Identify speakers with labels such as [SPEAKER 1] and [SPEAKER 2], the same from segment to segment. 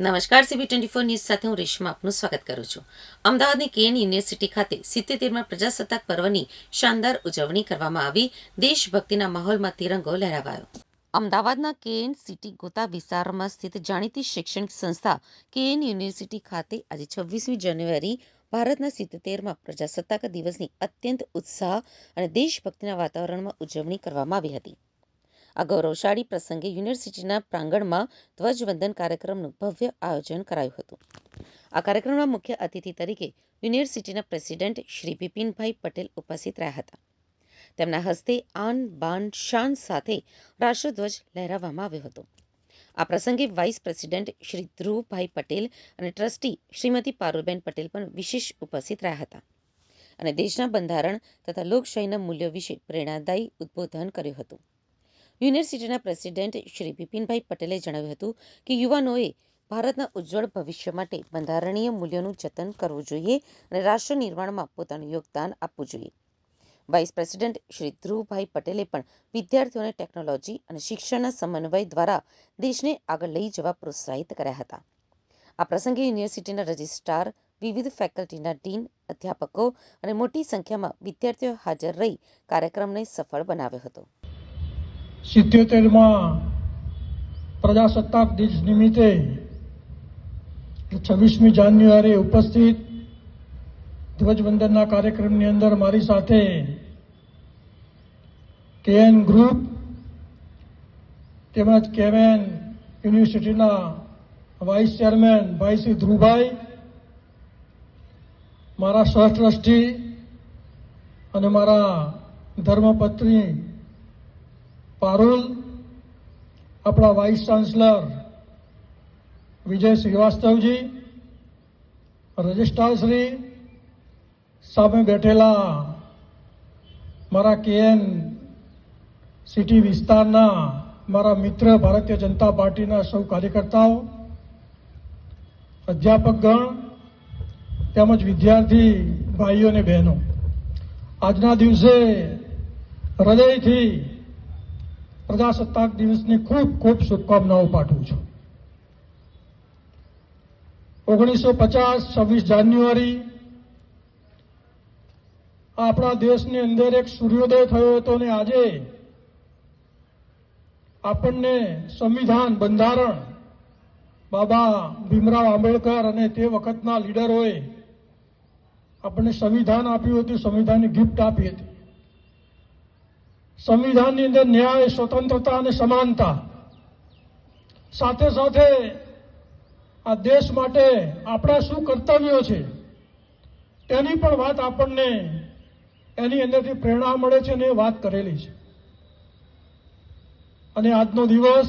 [SPEAKER 1] નમસ્કાર CB twenty four news સાથે હું રેશમા આપનું સ્વાગત કરું છું. અમદાવાદની કેન યુનિવર્સિટી ખાતે સિત્તેરમાં પ્રજાસત્તાક પર્વની શાનદાર ઉજવણી કરવામાં આવી. દેશભક્તિના માહોલમાં તિરંગો લહેરાવાયો. અમદાવાદના કેએન સિટી ગોતા વિસ્તારમાં સ્થિત જાણીતી શૈક્ષણિક સંસ્થા કેએન યુનિવર્સિટી ખાતે આજે છવ્વીસમી જાન્યુઆરી ભારતના સિત્તેરમાં પ્રજાસત્તાક દિવસની અત્યંત ઉત્સાહ અને દેશભક્તિના વાતાવરણમાં ઉજવણી કરવામાં આવી હતી. આ ગૌરવશાળી પ્રસંગે યુનિવર્સિટીના પ્રાંગણમાં ધ્વજવંદન કાર્યક્રમનું ભવ્ય આયોજન કરાયું હતું. આ કાર્યક્રમમાં મુખ્ય અતિથિ તરીકે યુનિવર્સિટીના પ્રેસિડેન્ટ શ્રી બિપિનભાઈ પટેલ ઉપસ્થિત રહ્યા હતા. તેમના હસ્તે આન બાન શાન સાથે રાષ્ટ્રધ્વજ લહેરાવવામાં આવ્યો હતો. આ પ્રસંગે વાઇસ પ્રેસિડેન્ટ શ્રી ધ્રુવભાઈ પટેલ અને ટ્રસ્ટી શ્રીમતી પારુલબેન પટેલ પણ વિશેષ ઉપસ્થિત રહ્યા હતા અને દેશના બંધારણ તથા લોકશાહીના મૂલ્યો વિશે પ્રેરણાદાયી ઉદ્બોધન કર્યું હતું. યુનિવર્સિટીના પ્રેસિડેન્ટ શ્રી બિપિનભાઈ પટેલે જણાવ્યું હતું કે યુવાનોએ ભારતના ઉજ્જવળ ભવિષ્ય માટે બંધારણીય મૂલ્યોનું જતન કરવું જોઈએ અને રાષ્ટ્ર નિર્માણમાં પોતાનું યોગદાન આપવું જોઈએ. વાઇસ પ્રેસિડેન્ટ શ્રી ધ્રુવભાઈ પટેલે પણ વિદ્યાર્થીઓને ટેકનોલોજી અને શિક્ષણના સમન્વય દ્વારા દેશને આગળ લઈ જવા પ્રોત્સાહિત કર્યા હતા. આ પ્રસંગે યુનિવર્સિટીના રજિસ્ટ્રાર, વિવિધ ફેકલ્ટીના ડીન, અધ્યાપકો અને મોટી સંખ્યામાં વિદ્યાર્થીઓ હાજર રહી કાર્યક્રમને સફળ બનાવ્યો હતો.
[SPEAKER 2] સિત્યોતેરમાં પ્રજાસત્તાક દિવસ નિમિત્તે છવ્વીસમી જાન્યુઆરી ઉપસ્થિત ધ્વજવંદનના કાર્યક્રમની અંદર મારી સાથે કેએન ગ્રુપ તેમજ કેવેન યુનિવર્સિટીના વાઇસ ચેરમેન ભાઈ શ્રી ધ્રુવભાઈ, મારા સહ ટ્રસ્ટી અને મારા ધર્મપત્ની પારુલ, આપણા વાઇસ ચાન્સલર વિજય શ્રીવાસ્તવજી, રજિસ્ટ્રારશ્રી સામે બેઠેલા મારા કેએન સિટી વિસ્તારના મારા મિત્ર ભારતીય જનતા પાર્ટીના સૌ કાર્યકર્તાઓ, અધ્યાપકગણ, તેમજ વિદ્યાર્થી ભાઈઓ અને બહેનો. આજના દિવસે હૃદયથી પ્રજાસત્તાક દિવસની ખૂબ ખૂબ શુભકામનાઓ પાઠવું છું. ઓગણીસો પચાસ છવ્વીસ જાન્યુઆરી આપણા દેશની અંદર એક સૂર્યોદય થયો હતો અને આજે આપણને સંવિધાન બંધારણ બાબા ભીમરાવ આંબેડકર અને તે વખતના લીડરોએ આપણને સંવિધાન આપ્યું હતું, સંવિધાનની ગિફ્ટ આપી હતી. સંવિધાનની અંદર ન્યાય, સ્વતંત્રતા અને સમાનતા. સાથે સાથે આ દેશ માટે આપણા શું કર્તવ્યો છે, તેની પણ વાત આપણને એની અંદરથી પ્રેરણા મળે છે અને એ વાત કરેલી છે. અને આજનો દિવસ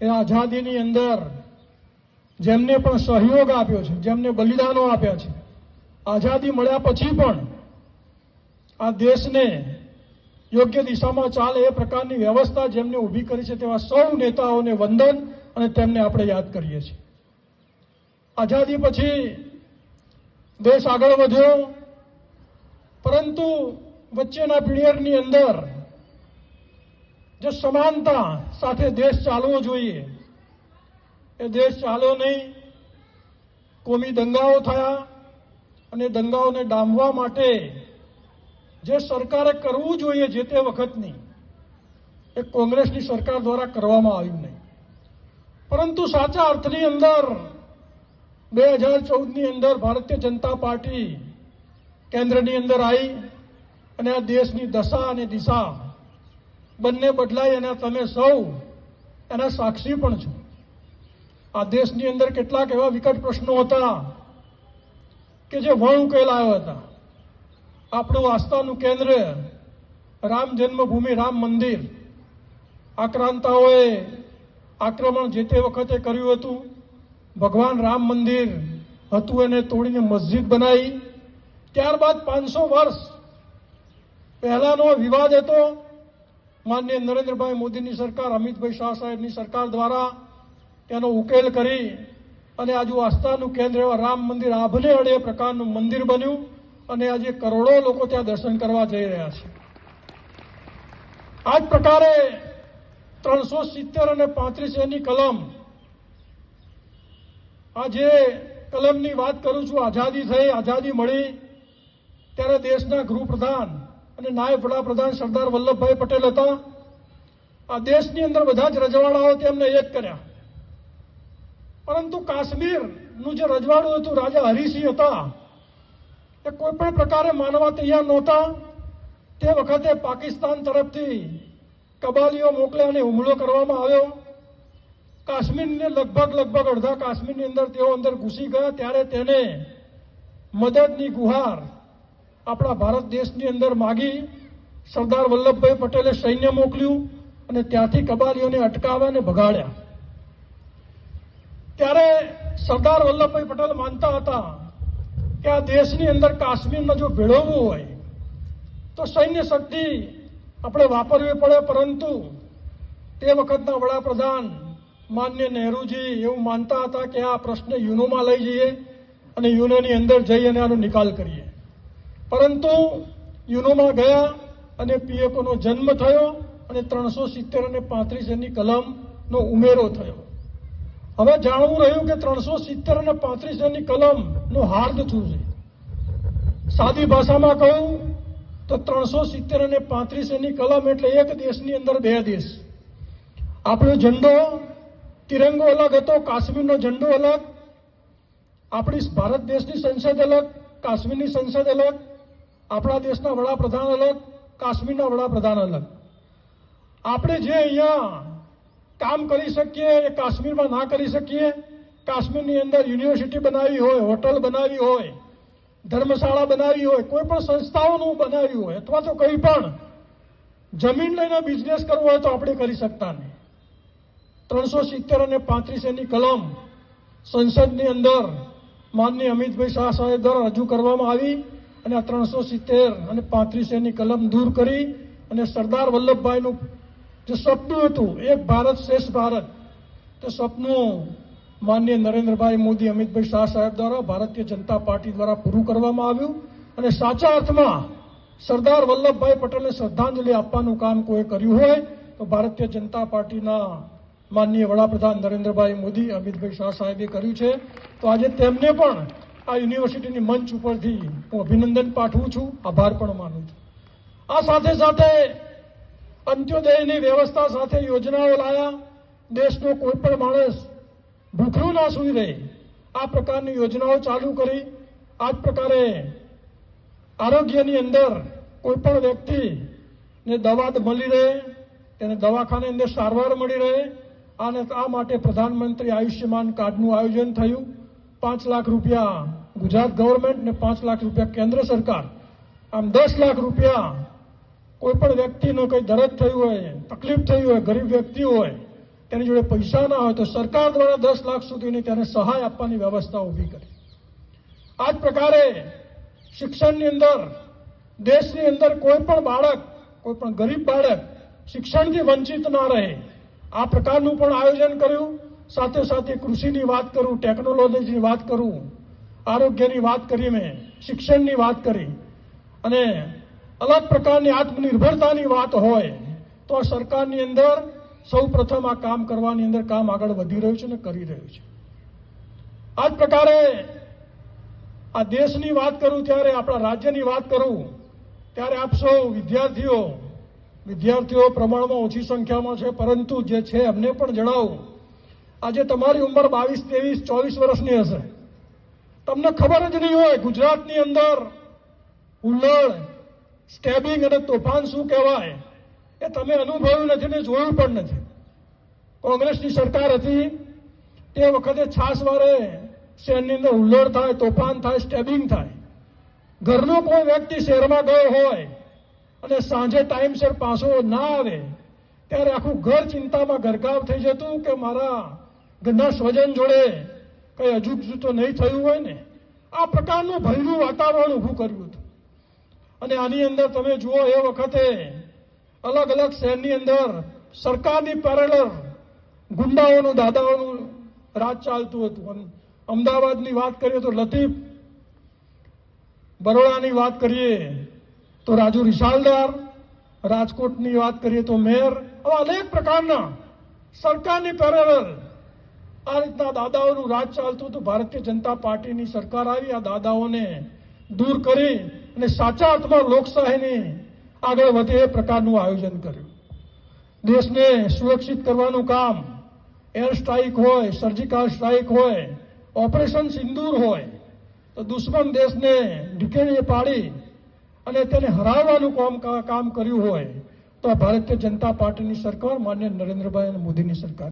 [SPEAKER 2] એ આઝાદીની અંદર જેમને પણ સહયોગ આપ્યો છે, જેમને બલિદાનો આપ્યા છે, આઝાદી મળ્યા પછી પણ આ દેશને યોગ્ય દિશામાં ચાલે એ પ્રકારની વ્યવસ્થા જેમને ઊભી કરી છે તેવા સૌ નેતાઓને વંદન અને તેમને આપણે યાદ કરીએ છીએ. આઝાદી પછી દેશ આગળ વધ્યો, પરંતુ વચ્ચેના પીરિયડની અંદર જે સમાનતા સાથે દેશ ચાલવો જોઈએ, એ દેશ ચાલ્યો નહીં, કોમી દંગાઓ થયા અને દંગાઓને ડામવા માટે જે સરકારે કરવું જોઈએ જે તે વખતની, એ કોંગ્રેસની સરકાર દ્વારા કરવામાં આવ્યું નહીં. પરંતુ સાચા અર્થની અંદર, બે હજાર ચૌદની અંદર ભારતીય જનતા પાર્ટી કેન્દ્રની અંદર આવી અને આ દેશની દશા અને દિશા બંને બદલાઈ અને તમે સૌ એના સાક્ષી પણ છો. આ દેશની અંદર કેટલાક એવા વિકટ પ્રશ્નો હતા કે જે વણ ઉકેલાયો હતા. આપણું આસ્થાનું કેન્દ્ર રામ જન્મભૂમિ, રામ મંદિર. આક્રાંતાઓએ આક્રમણ જે તે વખતે કર્યું હતું, ભગવાન રામ મંદિર હતું એને તોડીને મસ્જિદ બનાવી. ત્યારબાદ પાંચસો વર્ષ પહેલાનો વિવાદ હતો. માન્ય નરેન્દ્રભાઈ મોદીની સરકાર, અમિતભાઈ શાહ સાહેબની સરકાર દ્વારા તેનો ઉકેલ કરી અને આજુ આસ્થાનું કેન્દ્ર એવા રામ મંદિર આભને અડે પ્રકારનું મંદિર બન્યું. અને આજે કરોડો લોકો ત્યાં દર્શન કરવા જઈ રહ્યા છે. આ જ પ્રકારે ત્રણસો સિત્તેર અને પાંત્રીસ એની કલમ આ જે કલમની વાત કરું છું, આઝાદી થઈ, આઝાદી મળી, ત્યારે દેશના ગૃહપ્રધાન અને નાયબ વડાપ્રધાન સરદાર વલ્લભભાઈ પટેલ હતા. આ દેશની અંદર બધા જ રજવાડાઓ તેમને એક કર્યા. પરંતુ કાશ્મીરનું જે રજવાડું હતું, રાજા હરિસિંહ હતા એ કોઈ પણ પ્રકારે માનવા તૈયાર નહોતા, તે વખતે પાકિસ્તાન તરફથી કબાલીઓ મોકલ્યા અને હુમલો કરવામાં આવ્યો. કાશ્મીરને લગભગ લગભગ અડધા કાશ્મીરની અંદર તેઓ અંદર ઘૂસી ગયા, ત્યારે તેને મદદની ગુહાર આપણા ભારત દેશની અંદર માગી. સરદાર વલ્લભભાઈ પટેલે સૈન્ય મોકલ્યું અને ત્યાંથી કબાલીઓને અટકાવ્યા અને ભગાડ્યા. ત્યારે સરદાર વલ્લભભાઈ પટેલ માનતા હતા કે આ દેશની અંદર કાશ્મીરમાં જો ભેળવવું હોય, તો સૈન્ય શક્તિ આપણે વાપરવી પડે, પરંતુ તે વખતના વડાપ્રધાન માન્ય નહેરુજી એવું માનતા હતા કે આ પ્રશ્ન યુનોમાં લઈ જઈએ અને યુનોની અંદર જઈ અને આનો નિકાલ કરીએ. પરંતુ યુનોમાં ગયા અને પીએફઓનો જન્મ થયો અને ત્રણસો સિત્તેર અને પાંત્રીસ એની કલમનો ઉમેરો થયો. હવે જાણવું રહ્યું કે ત્રણસો સિત્તેર અને પાંત્રીસ એની કલમનું હાર્દ થયું છે સાદી ભાષામાં કહું તો ત્રણસો સિત્તેર અને પાંત્રીસ એની કલમ એટલે એક દેશની અંદર બે દેશ. આપણો ઝંડો તિરંગો અલગ હતો, કાશ્મીરનો ઝંડો અલગ. આપણી ભારત દેશની સંસદ અલગ, કાશ્મીરની સંસદ અલગ. આપણા દેશના વડાપ્રધાન અલગ, કાશ્મીરના વડાપ્રધાન અલગ. આપણે જે અહીંયા કામ કરી શકીએ, એ કાશ્મીરમાં ના કરી શકીએ કાશ્મીરની અંદર યુનિવર્સિટી બનાવી હોય, હોટલ બનાવી હોય, ધર્મશાળા બનાવી હોય, કોઈ પણ સંસ્થાઓનું બનાવ્યું હોય, અથવા તો કંઈ પણ, જમીન લઈને બિઝનેસ કરવો હોય તો આપણે કરી શકતા નહીં. ત્રણસો સિત્તેર અને પાંત્રીસ એની કલમ સંસદની અંદર માનનીય અમિતભાઈ શાહ સાહેબ દ્વારા રજૂ કરવામાં આવી અને આ ત્રણસો સિત્તેર અને પાંત્રીસ એની કલમ દૂર કરી અને સરદાર વલ્લભભાઈનું જે સપનું હતું, એક ભારત શ્રેષ્ઠ ભારત, તે સપનું માનનીય નરેન્દ્રભાઈ મોદી, અમિતભાઈ શાહ સાહેબ દ્વારા ભારતીય જનતા પાર્ટી દ્વારા પૂરું કરવામાં આવ્યું અને સાચા અર્થમાં સરદાર વલ્લભભાઈ પટેલને શ્રદ્ધાંજલિ આપવાનું કામ કોઈ કર્યું હોય, તો ભારતીય જનતા પાર્ટીના માનનીય વડાપ્રધાન નરેન્દ્રભાઈ મોદી, અમિતભાઈ શાહ સાહેબે કર્યું છે. તો આજે તેમને પણ આ યુનિવર્સિટીની મંચ ઉપરથી હું અભિનંદન પાઠવું છું. આભાર પણ માનું છું. આ સાથે સાથે અંત્યોદયની વ્યવસ્થા સાથે યોજનાઓ લાયા. દેશનો કોઈ પણ માણસ ભૂખ્યું ના સૂઈ રહે. આ પ્રકારની યોજનાઓ ચાલુ કરી. આ જ પ્રકારે આરોગ્યની અંદર કોઈ પણ વ્યક્તિને દવા મળી રહે, તેને દવાખાને અંદર સારવાર મળી રહે, અને આ માટે પ્રધાનમંત્રી આયુષ્યમાન કાર્ડનું આયોજન થયું. પાંચ લાખ રૂપિયા ગુજરાત ગવર્મેન્ટ ને પાંચ લાખ રૂપિયા કેન્દ્ર સરકાર. આમ દસ લાખ રૂપિયા કોઈ પણ વ્યક્તિનો કંઈ દરદ થયું હોય, તકલીફ થઈ હોય, ગરીબ વ્યક્તિ હોય તેની જોડે પૈસા ના હોય તો સરકાર દ્વારા દસ લાખ સુધીની તેને સહાય આપવાની વ્યવસ્થા ઊભી કરી. આ જ પ્રકારે શિક્ષણની અંદર, દેશની અંદર કોઈ પણ બાળક, કોઈ પણ ગરીબ બાળક શિક્ષણથી વંચિત ના રહે, આ પ્રકારનું પણ આયોજન કર્યું. સાથે સાથે કૃષિની વાત કરું, ટેકનોલોજીની વાત કરું, આરોગ્યની વાત કરી મેં શિક્ષણની વાત કરી. અને અલગ પ્રકારની આત્મનિર્ભરતાની વાત હોય તો સરકારની અંદર સૌ પ્રથમ આ કામ કરવાની અંદર કામ આગળ વધી રહ્યું છે અને કરી રહ્યું છે. આ જ પ્રકારે આ દેશની વાત કરું ત્યારે આપણા રાજ્યની વાત કરું, ત્યારે આપ સૌ વિદ્યાર્થીઓ વિદ્યાર્થીઓ પ્રમાણમાં ઓછી સંખ્યામાં છે, પરંતુ જે છે એમને પણ જણાવું. આજે તમારી ઉંમર બાવીસ, ત્રેવીસ, ચોવીસ વર્ષની હશે. તમને ખબર જ નહીં હોય ગુજરાતની અંદર હુલ્લડ સ્ટેબિંગ અને તોફાન શું કહેવાય? એ તમે અનુભવ્યું નથી ને જોયું પણ નથી. કોંગ્રેસની સરકાર હતી, તે વખતે છાસ વારે શહેરની અંદર હુલ્લોડ થાય, તોફાન થાય સ્ટેબિંગ થાય. ઘરનો કોઈ વ્યક્તિ શહેરમાં ગયો હોય અને સાંજે ટાઈમસર પાછો ના આવે, ત્યારે આખું ઘર ચિંતામાં ગરકાવ થઈ જતું કે મારા ઘરના સ્વજન જોડે કઈ અજુગજુ તો નહીં થયું હોય ને. આ પ્રકારનું ભયનું વાતાવરણ ઊભું કર્યું હતું. અને આની અંદર તમે જુઓ એ વખતે અલગ અલગ શહેરની અંદર સરકારની પેરેલર ગુંડાઓનું, દાદાઓનું રાજ ચાલતું હતું. અમદાવાદની વાત કરીએ તો લતીફ બરોડાની વાત કરીએ તો રાજુ રિસાલદાર, રાજકોટની વાત કરીએ તો મેયર. આવા અનેક પ્રકારના સરકારની પેરેલર આ રીતના દાદાઓનું રાજ ચાલતું હતું. ભારતીય જનતા પાર્ટીની સરકાર આવી, આ દાદાઓને દૂર કરી અને સાચા અર્થમાં લોકશાહીની આગળ વધે એ પ્રકારનું આયોજન કર્યું. દેશને સુરક્ષિત કરવાનું કામ, એર સ્ટ્રાઇક હોય, સર્જિકલ સ્ટ્રાઇક હોય, ઓપરેશન સિંદૂર હોય, તો દુશ્મન દેશને ઢીકેણીએ પાડી અને તેને હરાવવાનું કામ કામ કર્યું હોય, તો ભારતીય જનતા પાર્ટીની સરકાર, માન્ય નરેન્દ્રભાઈ મોદીની સરકાર.